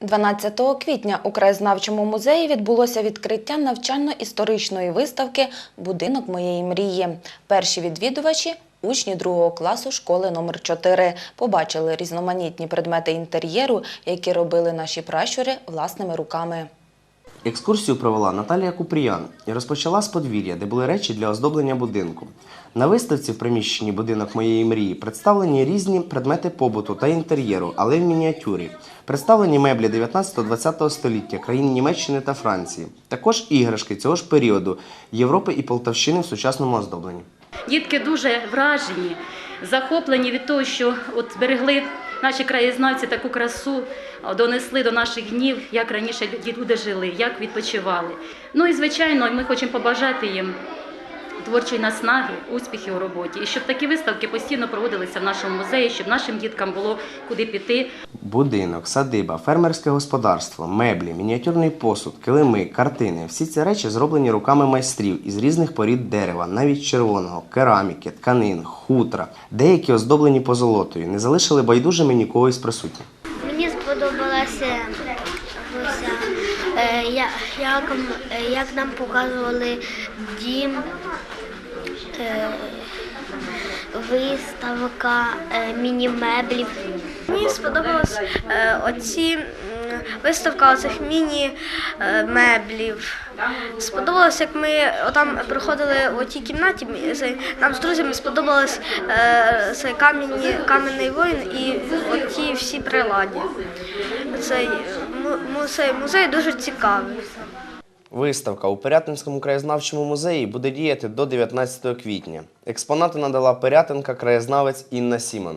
12 квітня у краєзнавчому музеї відбулося відкриття навчально-історичної виставки Будинок моєї мрії. Перші відвідувачі учні другого класу школи номер 4 побачили різноманітні предмети інтер'єру, які робили наші пращури власними руками. Екскурсію провела Наталія Купріян і розпочала з подвір'я, де були речі для оздоблення будинку. На виставці в приміщенні будинок моєї мрії представлені різні предмети побуту та інтер'єру, але в мініатюрі. Представлені меблі 19-20 століття країн Німеччини та Франції. Також іграшки цього ж періоду Європи і Полтавщини в сучасному оздобленні. Дітки дуже вражені, захоплені від того, що от зберегли наші краєзнавці таку красу, донесли до наших днів, як раніше люди жили, як відпочивали. Ну і звичайно, ми хочемо побажати їм творчої наснаги, успіхів у роботі, і щоб такі виставки постійно проводилися в нашому музеї, щоб нашим діткам було куди піти, Будинок, садиба, фермерське господарство, меблі, мініатюрний посуд, килими, картини всі ці речі зроблені руками майстрів із різних порід дерева, навіть червоного, кераміки, тканин, хутра. Деякі оздоблені позолотою, не залишили байдужими нікого із присутніх. Мені сподобалося Руся, е, я- як, е, як нам показували дім, е, виставка е, міні-меблів. Мені сподобалась е, оці виставка оцих міні-меблів. Сподобалось, як ми там приходили в тій кімнаті. Нам з друзями сподобалось е, цей кам'яні, кам'яний воїн і оті всі приладі. Цей музей, музей дуже цікавий. Виставка у Пирятинському краєзнавчому музеї буде діяти до 19 квітня. Експонати надала пирятинка краєзнавець Інна Сімон.